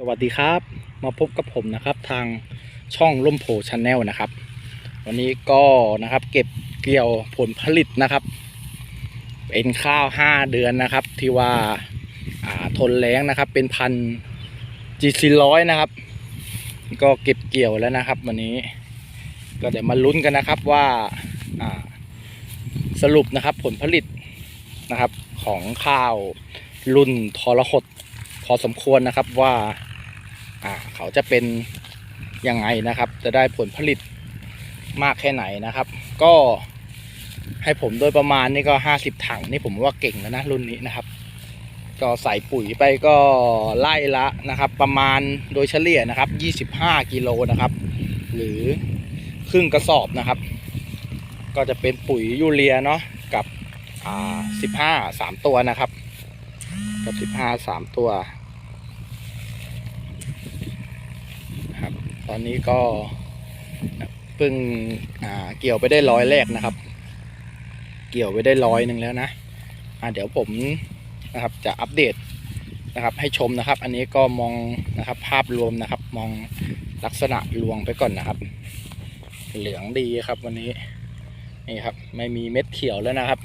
สวัสดีครับ มาพบกับผมนะครับทางช่องล่มโพชาแนลนะครับ วันนี้ก็นะครับเก็บเกี่ยวผลผลิตนะครับ เป็นข้าว5เดือนนะครับ ที่ว่าทนแล้งนะครับ เป็นพันจีซีร้อยนะครับ ก็เก็บเกี่ยวแล้วนะครับ วันนี้ก็เดี๋ยวมาลุ้นกันนะครับว่าอ่าสรุปนะครับผลผลิตนะครับของข้าวรุ่นทรหดพอสมควรนะครับว่า อ่าเขาจะเป็นยังไงนะครับ จะได้ผลผลิตมากแค่ไหนนะครับ ก็ให้ผมโดยประมาณนี่ก็50ถังนี่ผมว่าเก่งแล้วนะรุ่นนี้นะครับ ก็ใส่ปุ๋ยไปก็ไล่ละนะครับ ประมาณโดยเฉลี่ยนะครับ25กิโลนะครับ หรือครึ่งกระสอบนะครับ ก็จะเป็นปุ๋ยยูเรียเนาะกับอ่า15 3ตัวนะครับ กับสิบห้าสามตัวครับ ตอนนี้ก็เพิ่งเกี่ยวไปได้ร้อยแรกนะครับ เกี่ยวไปได้ร้อยหนึ่งแล้วนะเดี๋ยวผมนะครับจะอัปเดตนะครับให้ชมนะครับ อันนี้ก็มองนะครับภาพรวมนะครับ มองลักษณะรวงไปก่อนนะครับ เหลืองดีครับวันนี้นี่ครับไม่มีเม็ดเขียวแล้วนะครับ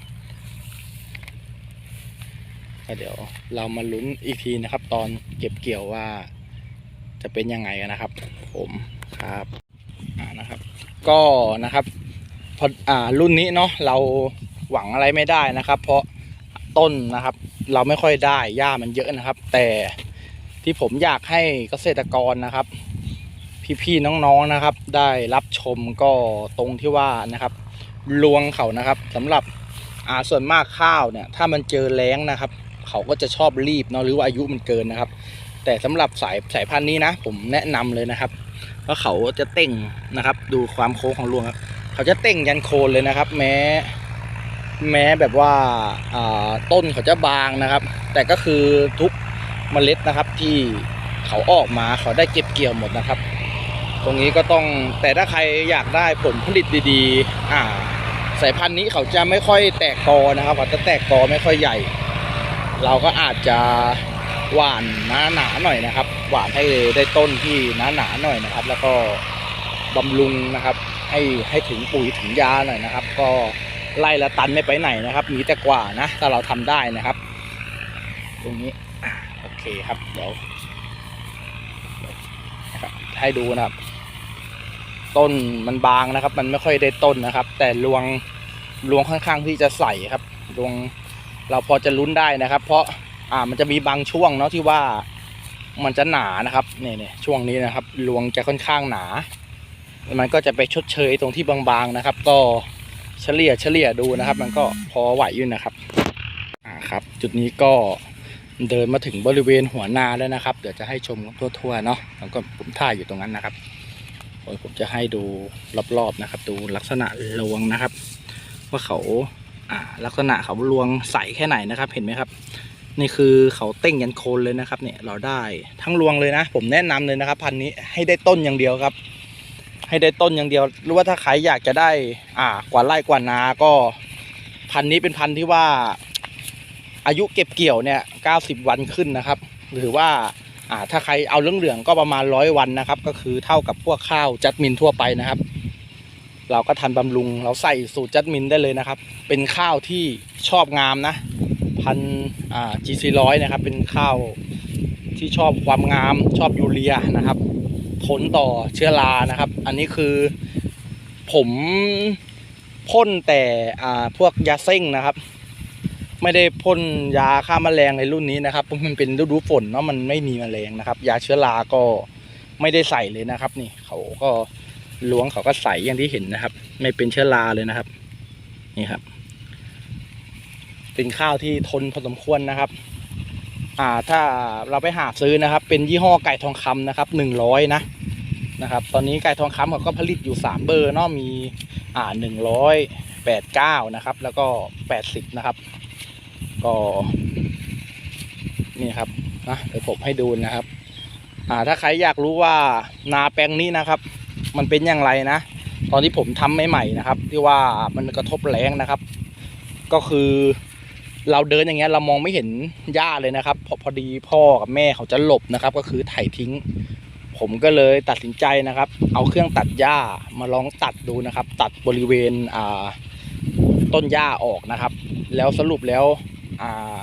เดี๋ยวเรามาลุ้นอีกทีนะครับ ตอนเก็บเกี่ยวว่า จะเป็นยังไงนะครับ ผมครับนะครับ ก็นะครับพออ่ารุ่นนี้เนาะเราหวังอะไรไม่ได้นะครับ เพราะต้นนะครับ เราไม่ค่อยได้หญ้ามันเยอะนะครับ แต่ที่ผมอยากให้เกษตรกรนะครับ พี่ๆน้องๆนะครับ ได้รับชมก็ตรงที่ว่านะครับลวงเขานะครับสำหรับอ่าส่วนมากข้าวเนี่ย ถ้ามันเจอแล้งนะครับ เขาก็จะชอบรีบเนาะหรือว่าอายุมันเกินนะครับ แต่สำหรับสายสายพันธุ์นี้นะ ผมแนะนำเลยนะครับว่าเขาจะเต่งนะครับ ดูความโค้งของรวงครับ เขาจะเต่งยันโคนเลยนะครับ แม้ แม้แบบว่าาต้นเขาจะบางนะครับ แต่ก็คือทุกเมล็ดนะครับที่เขาออกมาเขาได้เก็บเกี่ยวหมดนะครับ ตรงนี้ก็ต้องแต่ถ้าใครอยากได้ผลผลิตดีๆ อ่า สายพันธุ์นี้เขาจะไม่ค่อยแตกกอนะครับเขาจะแตกกอไม่ค่อยใหญ่ เราก็อาจจะ หวานหนาหนาหน่อยนะครับ หวานให้ได้ต้นที่หนาหนาหน่อยนะครับ แล้วก็บำรุงนะครับ ให้ให้ถึงปุ๋ยถึงยาหน่อยนะครับ ก็ไล่ละตันไม่ไปไหนนะครับ มีแต่กว่านะถ้าเราทำได้นะครับ ตรงนี้โอเคครับเดี๋ยวให้ดูนะครับ ต้นมันบางนะครับ มันไม่ค่อยได้ต้นนะครับ แต่รวงรวงค่อนข้างที่จะใสครับรวงเราพอจะลุ้นได้นะครับ เพราะ อ่า มันจะมีบางช่วงเนาะที่ว่ามันจะหนานะครับเนี่ยเนี่ยช่วงนี้นะครับรวงจะค่อนข้างหนา มันก็จะไปชดเชยตรงที่บางๆนะครับ ก็เฉลี่ยเฉลี่ยดูนะครับ มันก็พอไหวอยู่นะครับอ่าครับ จุดนี้ก็เดินมาถึงบริเวณหัวนาแล้วนะครับ เดี๋ยวจะให้ชมทั่วๆเนาะแล้วก็ผมถ่ายอยู่ตรงนั้นนะครับโอ้ยผมจะให้ดูรอบๆนะครับ ดูลักษณะรวงนะครับ ว่าเขาอ่าลักษณะเขารวงใสแค่ไหนนะครับ เห็นไหมครับ นี่คือเขาเต้งยันโคนเลยนะครับ เนี่ยเราได้ทั้งรวงเลยนะ ผมแนะนำเลยนะครับ พันนี้ให้ได้ต้นอย่างเดียวครับ ให้ได้ต้นอย่างเดียว หรือว่าถ้าใครอยากจะได้ อ่ากว่าไร่กว่านาก็ พันนี้เป็นพันที่ว่า อายุเก็บเกี่ยวเนี่ย90วันขึ้นนะครับ หรือว่าอ่าถ้าใครเอาเรื่องเหลืองก็ประมาณร้อยวันนะครับ ก็คือเท่ากับพวกข้าวจัดมินทั่วไปนะครับ เราก็ทันบำรุงเราใส่สูตรจัดมินได้เลยนะครับ เป็นข้าวที่ชอบงามนะ พันอ่า GC ร้อยนะครับ เป็นข้าวที่ชอบความงามชอบยูเรียนะครับ ทนต่อเชื้อรานะครับ อันนี้คือผมพ่นแต่อ่าพวกยาเส้งนะครับ ไม่ได้พ่นยาฆ่าแมลงในรุ่นนี้นะครับเพราะมันเป็นฤดูฝนเนาะมันไม่มีแมลงนะครับ ยาเชื้อราก็ไม่ได้ใส่เลยนะครับ นี่เขาก็ล้วงเขาก็ใส่อย่างที่เห็นนะครับ ไม่เป็นเชื้อราเลยนะครับ นี่ครับ เป็นข้าวที่ทนพอสมควรนะครับ อ่าถ้าเราไปหาซื้อนะครับ เป็นยี่ห้อไก่ทองคำนะครับหนึ่งร้อยนะนะครับ ตอนนี้ไก่ทองคำเขาก็ผลิตอยู่สามเบอร์เนาะมีอ่าหนึ่งร้อยแปดเก้านะครับ แล้วก็แปดสิบนะครับ ก็นี่ครับนะเดี๋ยวผมให้ดูนะครับ อ่าถ้าใครอยากรู้ว่านาแปลงนี้นะครับ มันเป็นอย่างไรนะตอนที่ผมทำใหม่ๆนะครับ ที่ว่ามันกระทบแรงนะครับ ก็คือ เราเดินอย่างเงี้ยเรามองไม่เห็นหญ้าเลยนะครับพอพอดีพ่อกับแม่เขาจะหลบนะครับ ก็คือไถทิ้ง ผมก็เลยตัดสินใจนะครับ เอาเครื่องตัดหญ้ามาลองตัดดูนะครับ ตัดบริเวณอ่าต้นหญ้าออกนะครับ แล้วสรุปแล้วอ่า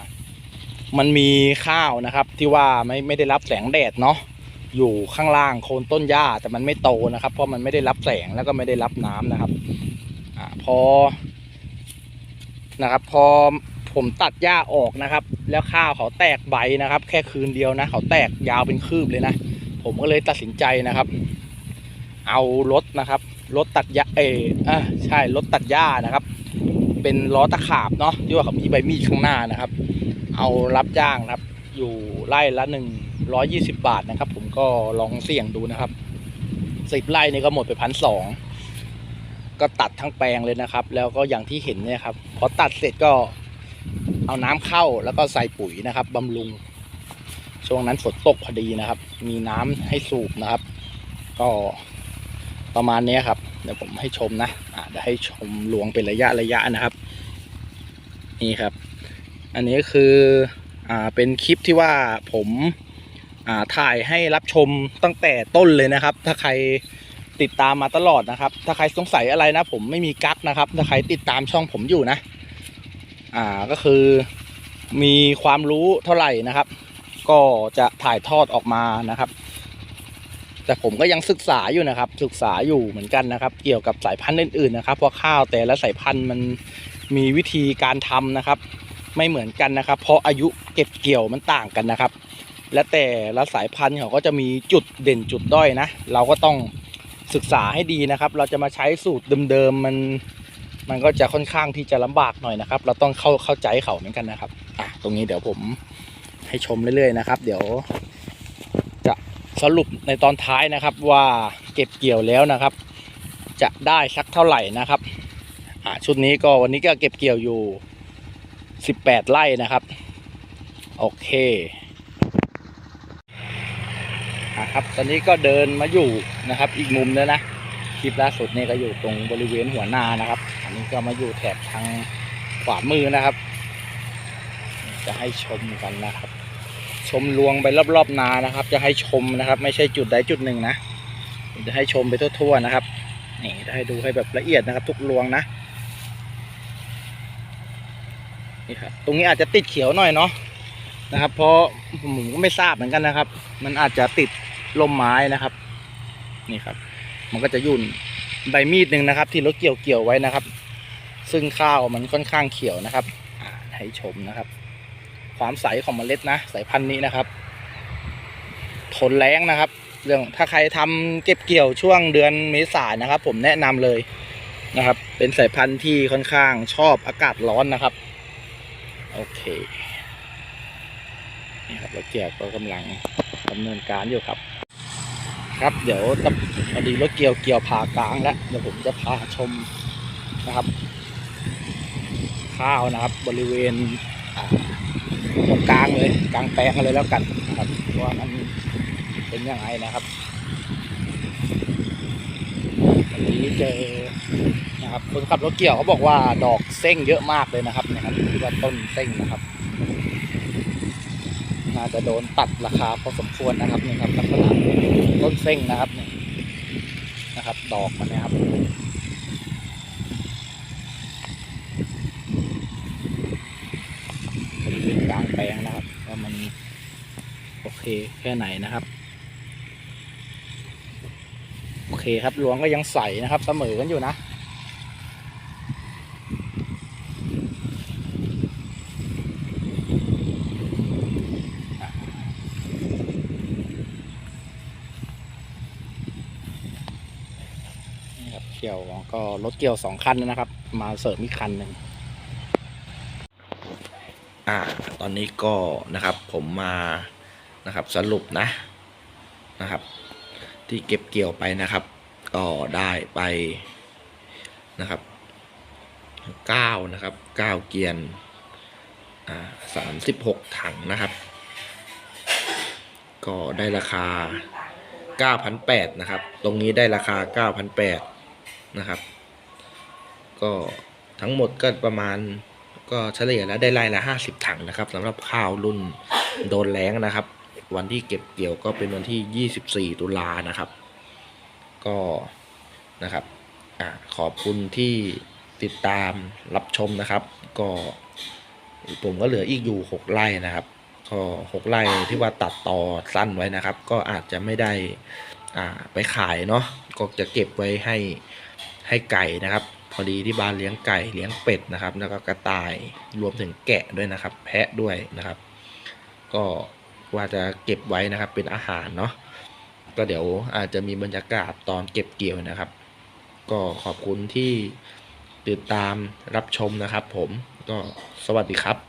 มันมีข้าวนะครับ ที่ว่าไม่ไม่ได้รับแสงแดดเนาะอยู่ข้างล่างโคนต้นหญ้าแต่มันไม่โตนะครับ เพราะมันไม่ได้รับแสงแล้วก็ไม่ได้รับน้ำนะครับอ่าพอนะครับ พอ ผมตัดหญ้าออกนะครับ แล้วข้าวเขาแตกใบนะครับ แค่คืนเดียวนะ เขาแตกยาวเป็นคืบเลยนะ ผมก็เลยตัดสินใจนะครับ เอารถนะครับรถตัดหญ้าเออใช่รถตัดหญ้านะครับ เป็นล้อตะขาบเนาะที่ว่าเขามีใบมีดข้างหน้านะครับ เอารับจ้างนะครับ อยู่ไร่ละหนึ่งร้อยี่สิบาทนะครับ ผมก็ลองเสี่ยงดูนะครับสิบไร่นี่ก็หมดไปพันสองก็ตัดทั้งแปลงเลยนะครับ แล้วก็อย่างที่เห็นเนี่ยครับพอตัดเสร็จก็ เอาน้ำเข้าแล้วก็ใส่ปุ๋ยนะครับบำรุง ช่วงนั้นฝนตกพอดีนะครับ มีน้ำให้สูบนะครับ ก็ประมาณนี้ครับ เดี๋ยวผมให้ชมนะอ่าเดี๋ยวให้ชมลวงเป็นระยะระยะนะครับ นี่ครับ อันนี้คืออ่าเป็นคลิปที่ว่าผมอ่าถ่ายให้รับชมตั้งแต่ต้นเลยนะครับ ถ้าใครติดตามมาตลอดนะครับ ถ้าใครสงสัยอะไรนะ ผมไม่มีกั๊กนะครับ ถ้าใครติดตามช่องผมอยู่นะ อ่าก็คือมีความรู้เท่าไหร่นะครับ ก็จะถ่ายทอดออกมานะครับ แต่ผมก็ยังศึกษาอยู่นะครับ ศึกษาอยู่เหมือนกันนะครับ เกี่ยวกับสายพันธุ์อื่นๆนะครับเพราะข้าวแต่ละสายพันธุ์มันมีวิธีการทำนะครับ ไม่เหมือนกันนะครับ เพราะอายุเก็บเกี่ยวมันต่างกันนะครับ และแต่ละสายพันธุ์เขาก็จะมีจุดเด่นจุดด้อยนะ เราก็ต้องศึกษาให้ดีนะครับ เราจะมาใช้สูตรเดิมๆมัน มันก็จะค่อนข้างที่จะลำบากหน่อยนะครับ เราต้องเข้าเข้าใจเขาเหมือนกันนะครับอะตรงนี้เดี๋ยวผมให้ชมเรื่อยๆนะครับ เดี๋ยว จะสรุปในตอนท้ายนะครับว่าเก็บเกี่ยวแล้วนะครับ จะได้สักเท่าไหร่นะครับอะชุดนี้ก็วันนี้ก็เก็บเกี่ยวอยู่ 18 ไร่นะครับ โอเคอะครับตอนนี้ก็เดินมาอยู่นะครับ อีกมุมแล้วนะคลิปล่าสุดนี่ก็อยู่ตรงบริเวณหัวนานะครับ ก็มาอยู่แถบทางขวามือนะครับ จะให้ชมกันนะครับ ชมลวงไปรอบๆนานะครับ จะให้ชมนะครับ ไม่ใช่จุดใดจุดหนึ่งนะจะให้ชมไปทั่วๆนะครับนี่จะให้ดูให้แบบละเอียดนะครับ ทุกลวงนะนี่ครับตรงนี้อาจจะติดเขียวหน่อยเนาะนะครับ เพราะผมก็ไม่ทราบเหมือนกันนะครับ มันอาจจะติดลมไม้นะครับ นี่ครับ มันก็จะยุ่นใบมีดหนึ่งนะครับ ที่รถเกี่ยวเกี่ยวไว้นะครับ ซึ่งข้าวมันค่อนข้างเขียวนะครับให้ชมนะครับ ความใสของเมล็ดนะสายพันธุ์นี้นะครับ ทนแรงนะครับ เรื่องถ้าใครทำเก็บเกี่ยวช่วงเดือนเมษายนนะครับ ผมแนะนำเลยนะครับ เป็นสายพันธุ์ที่ค่อนข้างชอบอากาศร้อนนะครับ โอเคนี่ครับรถเกี่ยวก็กำลังดำเนินการอยู่ครับ ครับเดี๋ยวจะพอดีรถเกี่ยวเกี่ยวผ่ากลางแล้วเดี๋ยวผมจะพาชมนะครับ ข้าวนะครับ บริเวณตรงกลางเลยกลางแปลงเลยแล้วกันนะครับว่ามันเป็นยังไงนะครับวันนี้เจอนะครับคนขับรถเกี่ยวเขาบอกว่าดอกเส้งเยอะมากเลยนะครับนะครับที่ว่าต้นเส้งนะครับน่าจะโดนตัดราคาพอสมควรนะครับนี่ครับลักษณะต้นเส้งนะครับนี่นะครับ ดอกมันนะครับริเวณกลางแปลงนะครับว่ามันโอ เคแค่ไหนนะครับ โอเคครับหลวงก็ยังใสนะครับเสมอกันอยู่นะนี่ครับเกี่ยวก็รถเกี่ยวสองคันนะครับ มาเสริมอีกคันหนึ่งอ่า ตอนนี้ก็นะครับผมมา นะครับสรุปนะนะครับ ที่เก็บเกี่ยวไปนะครับ ก็ได้ไปนะครับเก้านะครับเก้าเกียนอ่าสามสิบหกถังนะครับ ก็ได้ราคาเก้าพันแปดนะครับ ตรงนี้ได้ราคาเก้าพันแปดนะครับ ก็ทั้งหมดก็ประมาณก็เฉลี่ยแล้วได้ไร่ละห้าสิบถังนะครับสำหรับข้าวรุ่นโดนแล้งนะครับ วันที่เก็บเกี่ยวก็เป็นวันที่ยี่สิบสี่ตุลานะครับ ก็นะครับอ่าขอบคุณที่ติดตามรับชมนะครับ ก็ผมก็เหลืออีกอยู่หกไร่นะครับ ก็หกไร่ที่ว่าตัดต่อสั้นไว้นะครับ ก็อาจจะไม่ได้อ่าไปขายเนาะก็จะเก็บไว้ให้ให้ไก่นะครับ พอดีที่บ้านเลี้ยงไก่เลี้ยงเป็ดนะครับ แล้วก็กระต่ายรวมถึงแกะด้วยนะครับ แพะด้วยนะครับ ก็ ว่าจะเก็บไว้นะครับเป็นอาหารเนาะก็เดี๋ยวอาจจะมีบรรยากาศตอนเก็บเกี่ยวนะครับ ก็ขอบคุณที่ติดตามรับชมนะครับ ผมก็สวัสดีครับ